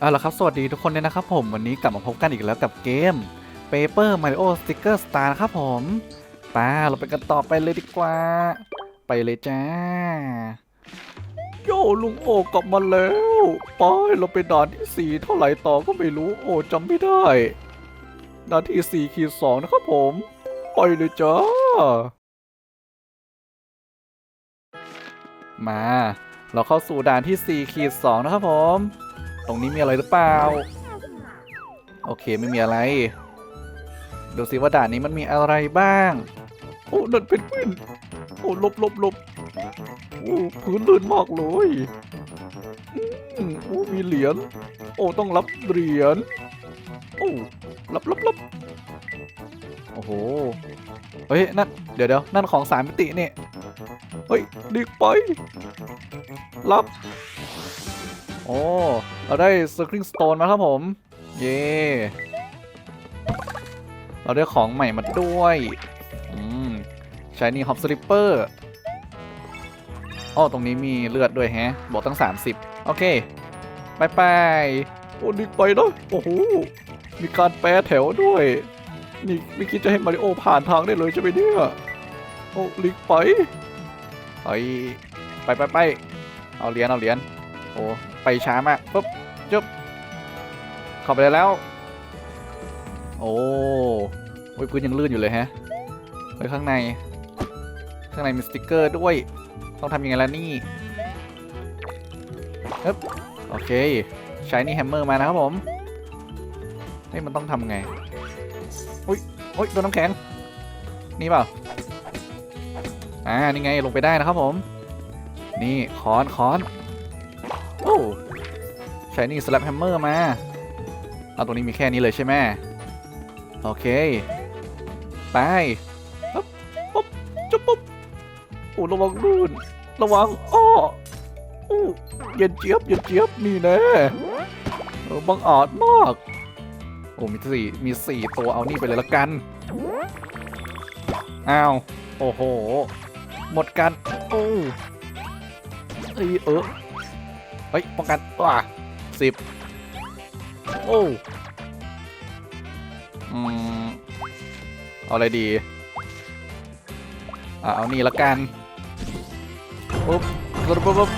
เอาละครับ สวัสดีทุกคนเลยนะครับผมวันนี้กลับมาพบกันอีกแล้วกับเกม Paper Mario Sticker Star นะครับผมไป้าเราไปกันต่อไปเลยดีกว่า ไปเลยจ้า โยลุงโอกลับมาแล้วไปเราไปด่านที่สี่เท่าไหร่ต่อก็ไม่รู้โอจำไม่ได้ด่านที่สี่ขีดสองนะครับผม ไปเลยจ้า มา เราเข้าสู่ด่านที่4ขีด2นะครับผม ตรงนี้มีอะไรหรือเปล่า โอเคไม่มีอะไร ดูสิว่าด่านนี้มันมีอะไรบ้าง โอ้นั่นเป็นวินโอ้ลบลบลบโอ้พื้นลื่นมากเลยอืมโอ้มีเหรียญ โอ้ต้องรับเหรียญ โอ้รับรับรับโอ้โห เฮ้ยนั่นเดี๋ยวเดี๋ยวนั่นของสามมิตินี่เฮ้ยดีไปรับ โอ้ เราได้ Circling Stone มาครับผม เย่เราได้ของใหม่มาด้วยอืม Shiny Hop Slipper อ้อตรงนี้มีเลือดด้วยแฮะ บอกตั้ง 30 โอเคไปไปโอ้ดีไปเนอะโอ้โห มีการแปรแถวด้วย นี่ไม่คิดจะให้มาริโอผ่านทางได้เลยใช่ไหมเนี่ย โอ้ลิกไปไปไปไปไป เอาเหรียญเอาเหรียญ โอ้ ไปช้ามากปุ๊บ จุ๊บเข้าไปได้แล้ว โอ้ยพื้นยังลื่นอยู่เลยฮะไปข้างใน ข้างในมีสติกเกอร์ด้วย ต้องทำยังไงล่ะนี่ฮึบโอเค ใช้นี่แฮมเมอร์มานะครับผมเฮ้ยมันต้องทำไง อุ้ยอุ้ยโดนน้ำแข็ง นี่เปล่า อ่า นี่ไงลงไปได้นะครับผม นี่ค้อนค้อน ใช้นี่สลับแฮมเมอร์มาเอาตรงนี้มีแค่นี้เลยใช่ไหมโอเค ไปปุ๊บปุ๊บจุ๊บปุ๊บโอ้ระวังลื่นระวังอ้อโอ้เย็นเจี๊ยบเย็นเจี๊ยบนี่แน่เออบังอาจมาก โอ้มีสี่มีสี่ตัวเอานี่ไปเลยละกัน อ้าว โอ้โห หมดกันโอ้เอ้ยเออเฮ้ยป้องกันว้า สิบโอ้อืมเอาอะไรดีอะเอานี่ละกันปุ๊บปุ๊บปุ๊บ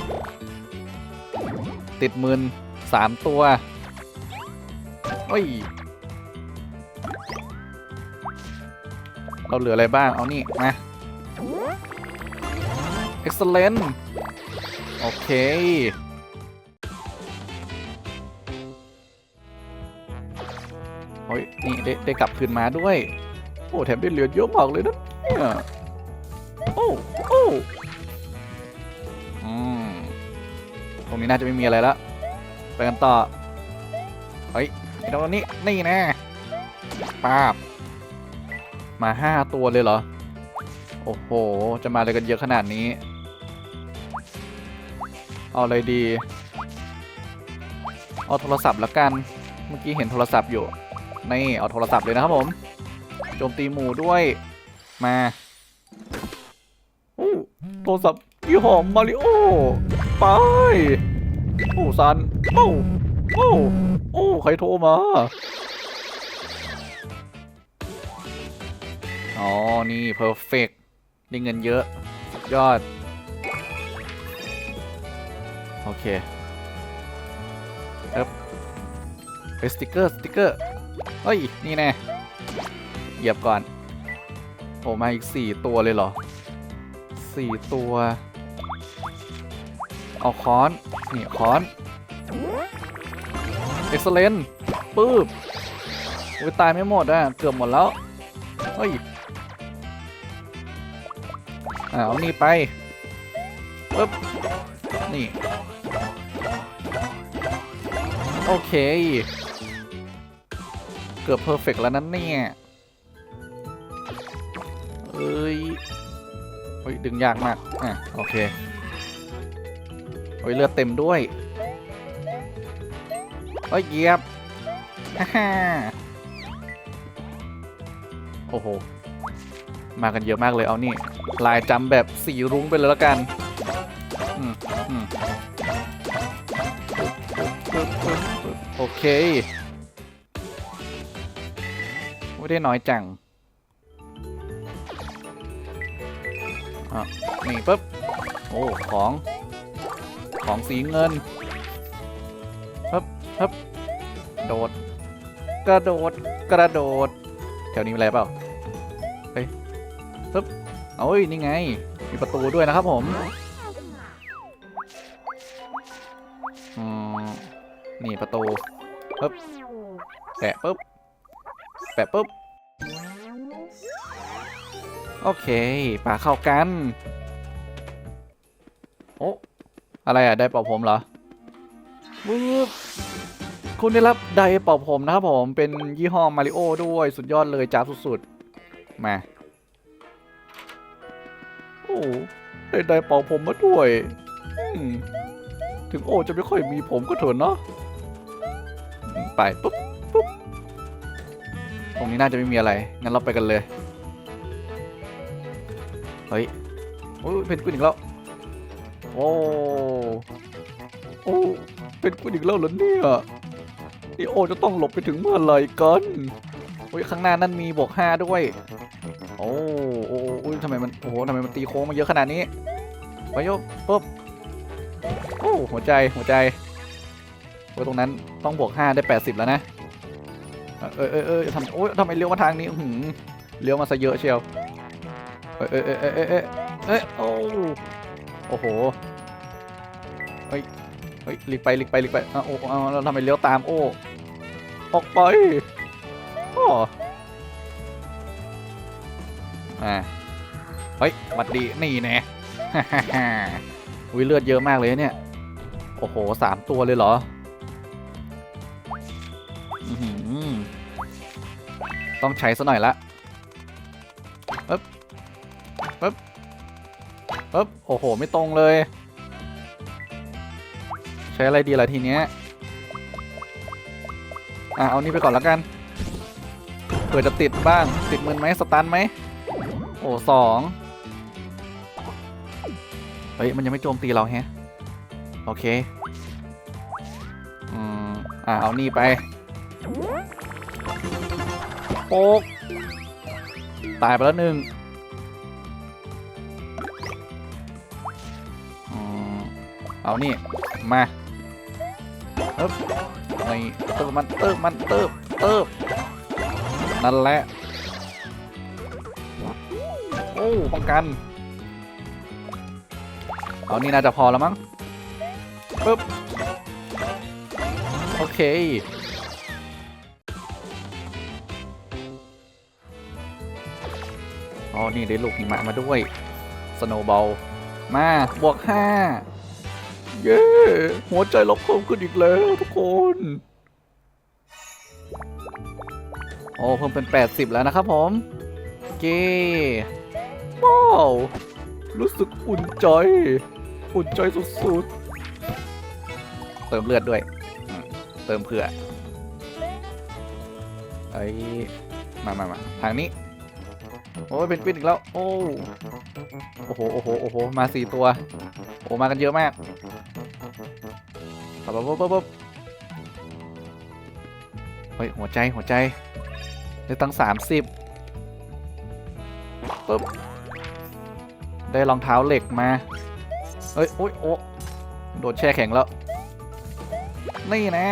ติดมืนสามตัวเฮ้ยเราเหลืออะไรบ้าง เอานี่มา excellent โอเค ได้ได้กลับคืนมาด้วย โอ้แถมได้เหลือเยอะมากเลยนะเนี่ยโอ้โอ้อืมตรงนี้น่าจะไม่มีอะไรแล้วไปกันต่อเฮ้ยไอ้ตรงนี้นี่แน่ป้าบมาห้าตัวเลยเหรอ โอ้โห จะมาอะไรกันเยอะขนาดนี้ เอาอะไรดี เอาโทรศัพท์ละกัน เมื่อกี้เห็นโทรศัพท์อยู่ นี่เอาโทรศัพท์เลยนะครับผม โจมตีหมูด้วย มาโอ้โทรศัพท์ยี่ห้อมาริโอ ไป โอ้ซัน โอ้ โอ้ โอ้ ใครโทรมา อ๋อ นี่ perfect ได้เงินเยอะ ยอด โอเคเอ๊บเฮ้ยสติกเกอร์ สติกเกอร์ เฮ้ย นี่แน่ เหยียบก่อน โอ้มาอีก4ตัวเลยเหรอ4ตัว เอาค้อน นี่ค้อนเอ็กซ์เลนปื๊บโอ้ยตายไม่หมดอะ เกือบหมดแล้ว เฮ้ยอ่าเอานี่ไปปึ๊บ นี่ โอเค เกือบเพอร์เฟกแล้วนั้นเนี่ยเอ้ยเฮ้ย ดึงยากมาก อะ โอเคโอ้ย เลือดเต็มด้วย เฮ้ย เยียบฮ่าฮ่าโอ้โห มากันเยอะมากเลยเอานี่ ลายจำแบบสีรุ้งไปเลยแล้วกันอืมอืมโอเค ไม่ได้น้อยจังอะนี่ปุ๊บ โอ้ ของ ของสีเงินฮึบฮึบโดด กระโดด กระโดด แถวนี้มีอะไรเปล่า เฮ้ยปึ๊บโอ้ย นี่ไง มีประตูด้วยนะครับผมอืมนี่ประตูปึ๊บแปะปึ๊บแปะปึ๊บ โอเคปาเข้ากัน โอ้อะไรอะได้เป่าผมเหรอวืบคุณได้รับไดร์เป่าผมนะครับผม เป็นยี่ห้อมาริโอด้วยสุดยอดเลยจ้าสุดๆ มาโอ้ได้ไดร์เป่าผมมาด้วย ถึงโอจะไม่ค่อยมีผมก็เถอะเนาะไปปุ๊บปุ๊บตรงนี้น่าจะไม่มีอะไร งั้นเราไปกันเลย เฮ้ยโอ้เพนกวินอีกแล้ว โอ้โอ้เป็นกวินอีกแล้วเหรอเนี่ยนี่โอจะต้องหลบไปถึงเมื่อไหร่กันโอ้ยข้างหน้านั่นมีบวกห้าด้วยโอ้โอ้โอ้ยทำไมมันโอ้โหทำไมมันตีโค้งมาเยอะขนาดนี้ไปโยกปุ๊บโอ้หัวใจหัวใจโอ้ตรงนั้นต้องบวกห้าได้แปดสิบแล้วนะเออเออเออทำโอ้ยทำไมเลี้ยวมาทางนี้หือเลี้ยวมาซะเยอะเชียว เออเออเออเออเออเออเอยโอ้โอ้โหเฮ้ยเฮ้ยหลีกไปหลีกไปหลีกไปอ้าวโอ้เอาเราทำไมเลี้ยวตามโอ้ออกไปโอ้อ่าเฮ้ยหวัดดีนี่แน่วิเลือดเยอะมากเลยเนี่ย โอ้โหสามตัวเลยเหรออื้อหือต้องใช้ซะหน่อยละ ปึ๊บโอ้โห ไม่ตรงเลย ใช้อะไรดีล่ะทีเนี้ยอะเอานี่ไปก่อนแล้วกันเผื่อจะติดบ้างติดมือไหมสตันไหมโอ้สองเฮ้ยมันยังไม่โจมตีเราแฮะโอเคอืมอะเอานี่ไปโป๊กตายไปแล้วหนึ่ง เอานี่ มาเอ๊บนี่เติมมันเติมมันเติมเติมนั่นแหละ โอ้ป้องกัน เอานี่น่าจะพอแล้วมั้งปึ๊บ โอเคอ๋อนี่ได้ลูกหิมะมาด้วย สโนว์บอล มา บวกห้า เย้หัวใจเราเพิ่มขึ้นอีกแล้วทุกคนโอ้เพิ่มเป็น 80 แล้วนะครับผมเก้ว้าวรู้สึกอุ่นใจ อุ่นใจสุดๆ เติมเลือดด้วย เติมเผื่อไอ้มามามาทางนี้ โอ้ยเป็นกวินอีกแล้ว โอ้โอ้โห โอ้โห โอ้โห มาสี่ตัว โอ้มากันเยอะมาก ปั๊บปั๊บปั๊บปั๊บเฮ้ยหัวใจหัวใจได้ตั้งสามสิบปึ๊บได้รองเท้าเหล็กมาเฮ้ยโอ้ยโอ้โดดแช่แข็งแล้ว นี่นะ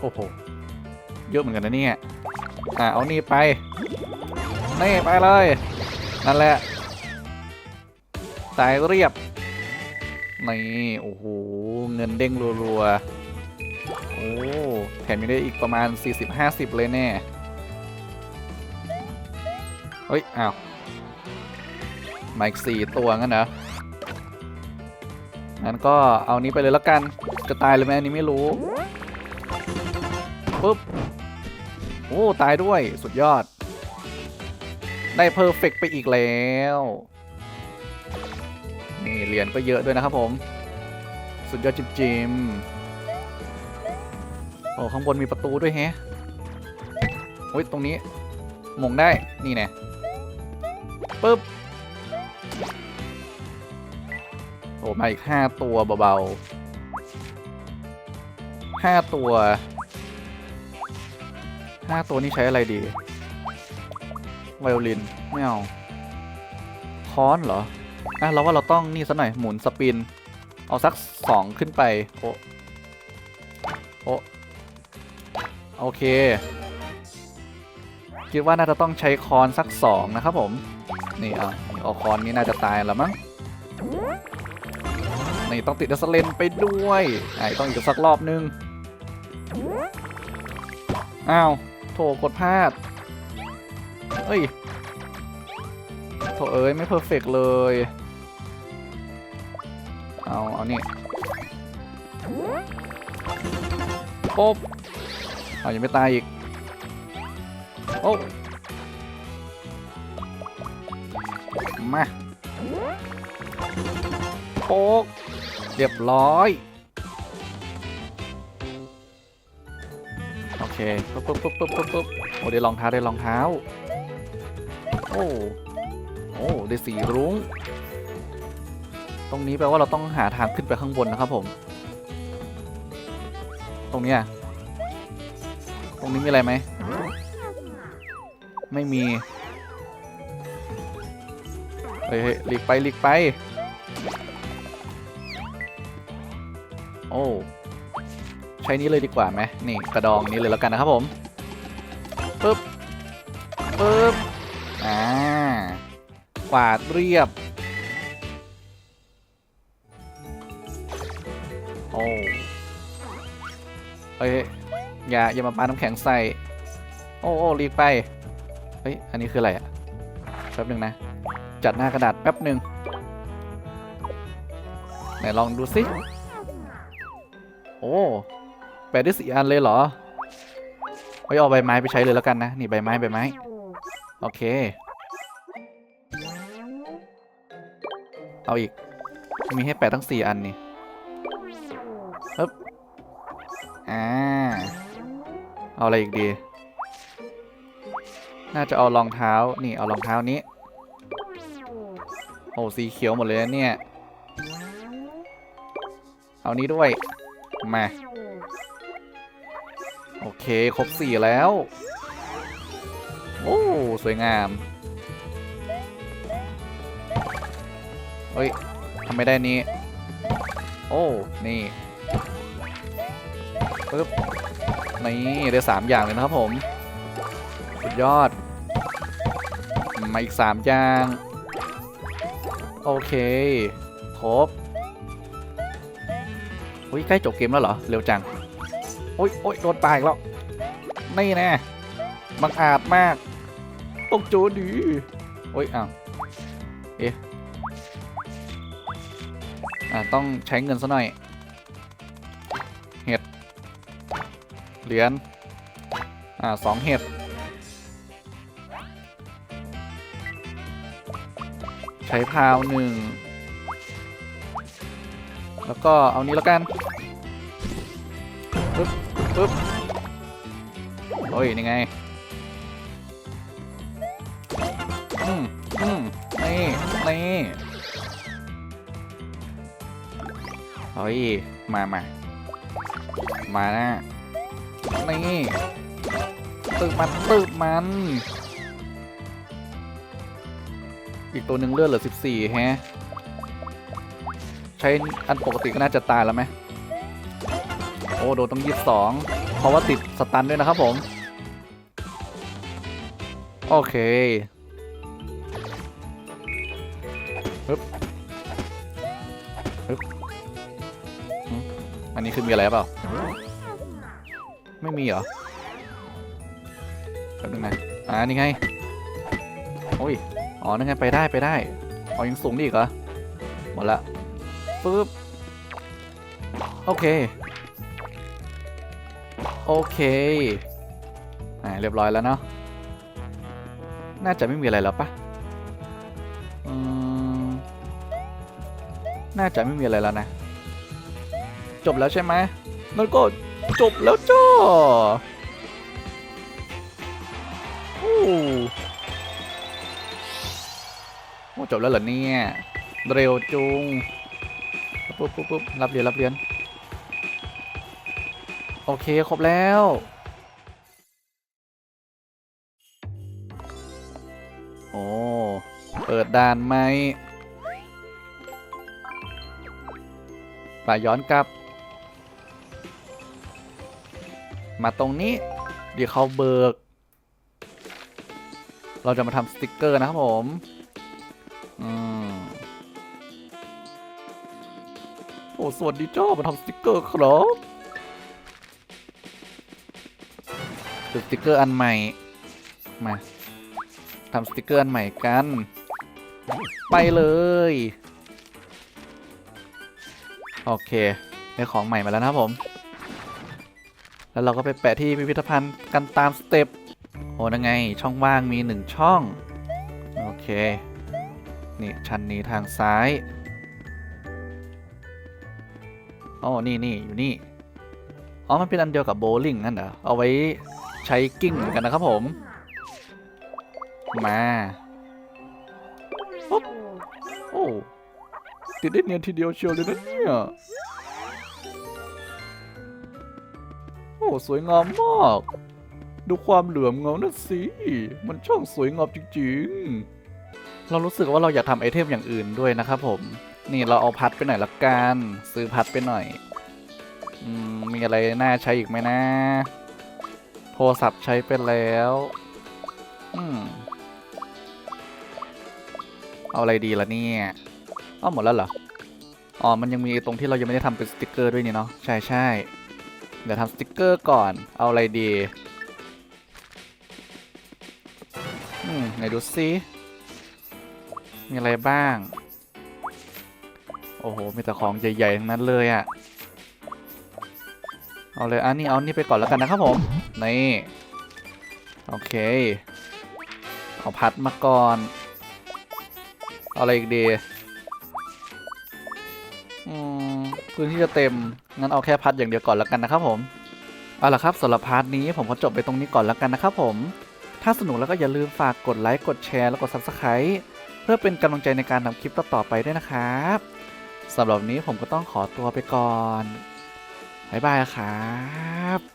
โอ้โห เยอะเหมือนกันนะเนี่ยอะเอานี่ไป นี่ไปเลย นั่นแหละ ตายเรียบ นี่โอ้โห เงินเด้งรัวๆ โอ้แถมยังได้อีกประมาณ 40-50 เลยแน่ เฮ้ย อ้าว มาอีก 4 ตัวงั้นเหรองั้นก็เอานี้ไปเลยแล้วกัน จะตายหรือไม่อันนี้ไม่รู้ปุ๊บ โอ้ ตายด้วยสุดยอด ได้เพอร์เฟกไปอีกแล้ว เหรียญก็เยอะด้วยนะครับผม สุดยอดจิมจิมโอ้ข้างบนมีประตูด้วยแฮะโอ้ยตรงนี้มงได้ นี่แน่ปึ๊บโอ้มาอีก5ตัวเบาห้าตัวห้าตัวนี้ใช้อะไรดีไวโอลิน ไม่เอาค้อนเหรอ อะเราว่าเราต้องนี่ซะหน่อยหมุนสปิน เอาสักสองขึ้นไป โอโอโอเค คิดว่าน่าจะต้องใช้คอนสักสองนะครับผม นี่เอาเอาคอนนี้น่าจะตายแล้วมั้งนี่ต้องติดดัสเลนไปด้วยไอ้ต้องอีกสักรอบนึง อ้าว โถกดพลาด เอ้ย โถเอ้ย ไม่เพอร์เฟกเลย เอา เอานี่ป๊บเอายังไม่ตายอีก โอ้ มาโป๊กเรียบร้อย โอเค ปุ๊บปุ๊บปุ๊บปุ๊บปุ๊บปุ๊บโอ้ได้รองเท้าได้รองเท้า โอ้ โอ้ได้สีรุ้ง ตรงนี้แปลว่าเราต้องหาทางขึ้นไปข้างบนนะครับผม ตรงเนี้ยตรงนี้มีอะไรไหม ไม่มีเฮ้ยหลีกไปหลีกไป โอ้ ใช้นี้เลยดีกว่าไหมนี่กระดองนี้เลยแล้วกันนะครับผมปึ๊บปึ๊บ วาดเรียบ โอ้เฮ้ยอย่าอย่ามาปาน้ำแข็งใส่ โอ้โอ้รีบไป เฮ้ย อันนี้คืออะไรอะแป๊บหนึ่งนะ จัดหน้ากระดาษแป๊บหนึ่งไหนลองดูสิ โอ้แปะได้สี่อันเลยเหรอเฮ้ยเอาใบไม้ไปใช้เลยแล้วกันนะ นี่ใบไม้ใบไม้ โอเค เอาอีก มีให้แปะทั้งสี่อันนี่ปึ๊บอ่า เอาอะไรอีกดี น่าจะเอารองเท้า นี่เอารองเท้านี้ โอ้สีเขียวหมดเลยนะเนี่ย เอานี้ด้วย มา โอเค ครบสี่แล้ว โอ้ สวยงาม เฮ้ยทำไม่ได้นี้ โอ้ นี่ปึ๊บ นี่ได้สามอย่างเลยนะครับผม สุดยอด มาอีกสามอย่าง โอเค ครบอุ้ยใกล้จบเกมแล้วเหรอ เร็วจัง โอ้ยโอ้ยโดนตายอีกแล้ว นี่แน่บังอาจมาก ตกโจดีโอ้ยอ้าวเอ๊ะอ่า ต้องใช้เงินซะหน่อย เห็ด เหรียญ อ่าสองเห็ด ใช้พาวหนึ่ง แล้วก็เอานี้แล้วกัน ปึ๊บ ปึ๊บ โอ้ยนี่ไง อืม อืม นี่ นี่ เฮ้ย มามา มานะนี่ตึกมันตึกมัน อีกตัวหนึ่งเลือดเหลือ14แฮะ ใช้อันปกติก็น่าจะตายแล้วไหมโอ้โดนต้องยีบสองเพราะว่าติดสตันด้วยนะครับผม โอเค นนี้คือมีอะไรเปล่า ไม่มีเหรอแป๊บนึงนะอ่านี่ไง โอ้ย อ๋อ นั่นไง ไปได้ ไปได้ อ๋อ ยังสูงดีอีกเหรอ หมดละปึ๊บ โอเค โอเค อ่า เรียบร้อยแล้วเนาะ น่าจะไม่มีอะไรแล้วปะอืมน่าจะไม่มีอะไรแล้วนะ จบแล้วใช่ไหมนั่นก็จบแล้วจ้าโอ้โอ้จบแล้วเหรอเนี่ย เร็วจุงปุ๊บปุ๊บปุ๊บรับเหรียญรับเหรียญโอเค ครบแล้วโอ้เปิดด่านไหมป่าย้อนกลับ มาตรงนี้เดี๋ยวเขาเบิก เราจะมาทำสติกเกอร์นะครับผมอมโอ้สวัสดีเจ้ามาทำสติกเกอร์ครับสติกเกอร์อันใหม่ มาทำสติกเกอร์อันใหม่กัน ไปเลย โอเคได้ของใหม่มาแล้วนะครับผม แล้วเราก็ไปแปะที่พิพิธภัณฑ์กันตามสเต็ปโอ้นังไงช่องว่างมีหนึ่งช่อง โอเค นี่ ชั้นนี้ทางซ้ายอ๋อนี่นี่อยู่นี่ อ๋อ มันเป็นอันเดียวกับโบว์ลิ่งนั่นเหรอ เอาไว้ใช้กิ้งเหมือนกันนะครับผม มาปุ๊บโอ้ติดได้เนียนทีเดียวเชียวเลยนะเนี่ย อ้สวยงามมาก ดูความเหลื่อมเงานั่นสิ มันช่างสวยงามจริงๆ เรารู้สึกว่าเราอยากทำไอเทมอย่างอื่นด้วยนะครับผม นี่เราเอาพัดไปหน่อยละกัน ซื้อพัดไปหน่อยอมมีอะไรน่าใช้อีกไหมนะ โทรศัพท์ใช้ไปแล้ว อืม เอาอะไรดีล่ะเนี่ยเอหมดแล้วเหรอ อ๋อ มันยังมีตรงที่เรายังไม่ได้ทำเป็นสติกเกอร์ด้วยนี่เนาะ ใช่ใช่ เดี๋ยวทำสติกเกอร์ก่อน เอาอะไรดี อืม ไหนดูซิ มีอะไรบ้าง โอ้โห มีแต่ของใหญ่ๆทั้งนั้นเลยอะ่ะ เอาเลย อันนี้เอานี่ไปก่อนแล้วกันนะครับผม นี่ โอเค เอาพัดมาก่อน เอาอะไรอีกดี พื้นที่จะเต็ม งั้นเอาแค่พัดอย่างเดียวก่อนแล้วกันนะครับผม เอาล่ะครับสำหรับพาร์ทนี้ผมขอจบไปตรงนี้ก่อนแล้วกันนะครับผม ถ้าสนุกแล้วก็อย่าลืมฝากกดไลค์ กดแชร์ แล้วกด Subscribe เพื่อเป็นกำลังใจในการทำคลิปต่อๆไปด้วยนะครับสำหรับนนี้ผมก็ต้องขอตัวไปก่อนบ๊ายบายครับ